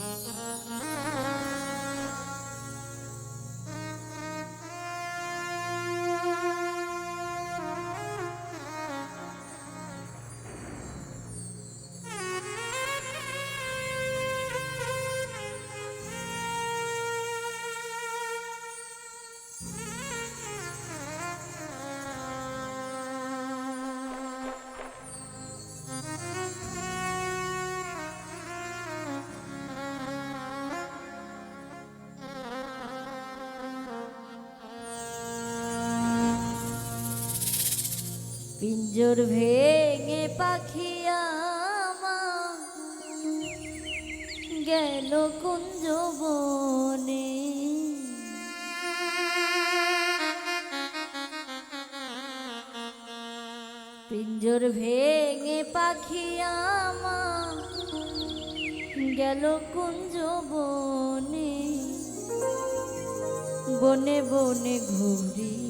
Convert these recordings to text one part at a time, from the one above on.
Mm-hmm. জোর ভেঙে পাখিয়া গেল কুঞ্জ বনে পিঞ্জর ভেঙে পাখিয়া গেল কুঞ্জ বনে বনে বনে ঘুরি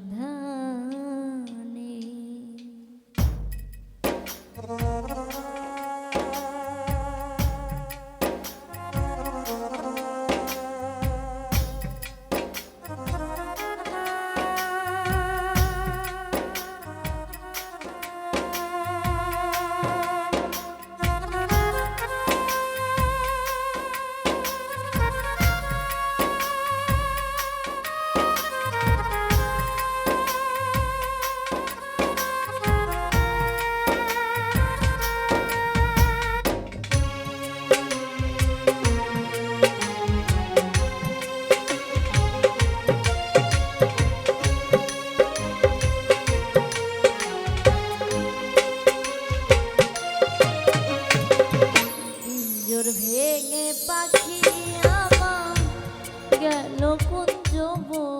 যৌবন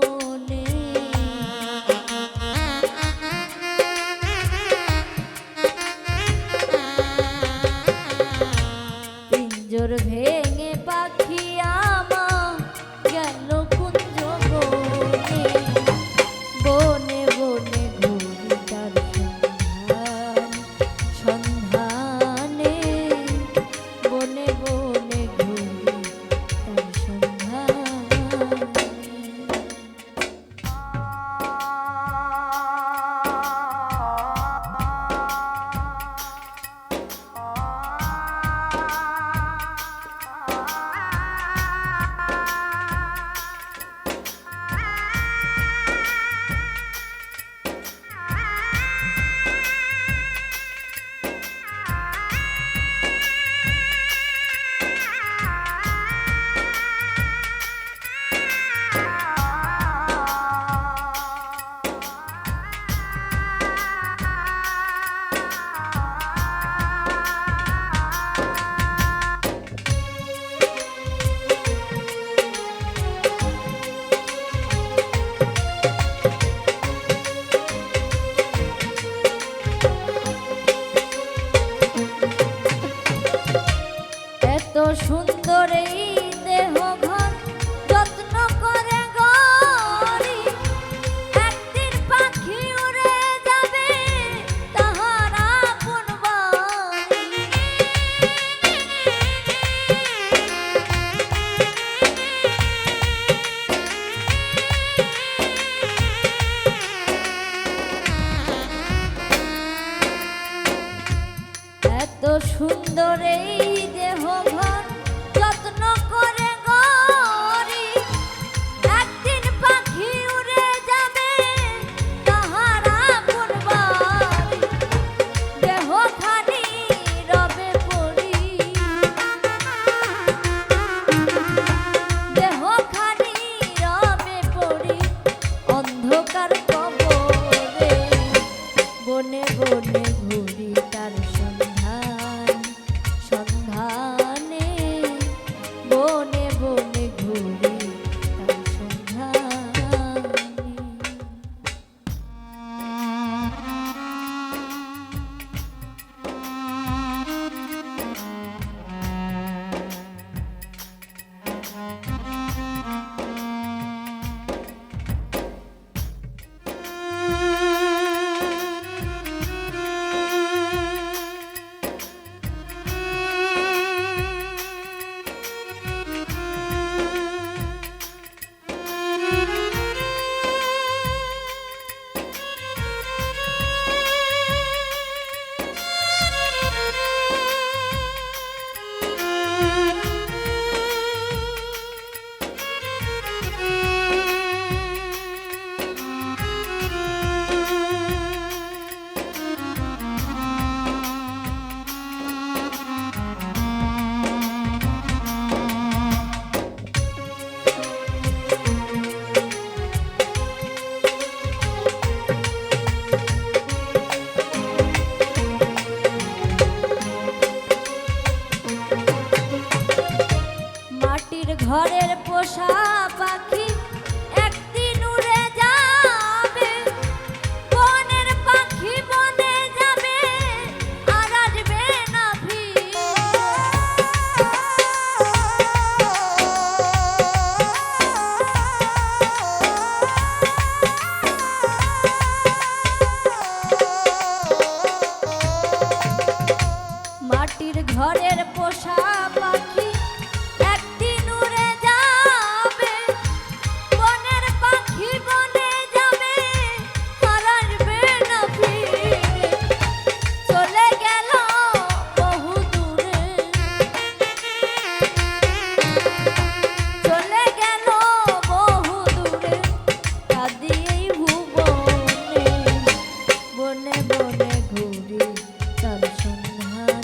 কবরে বনে বনে ঘরের পোষা পাখি বনে ঘুরি তার সন্ধ্যা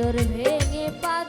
গাজর ভেঙে পা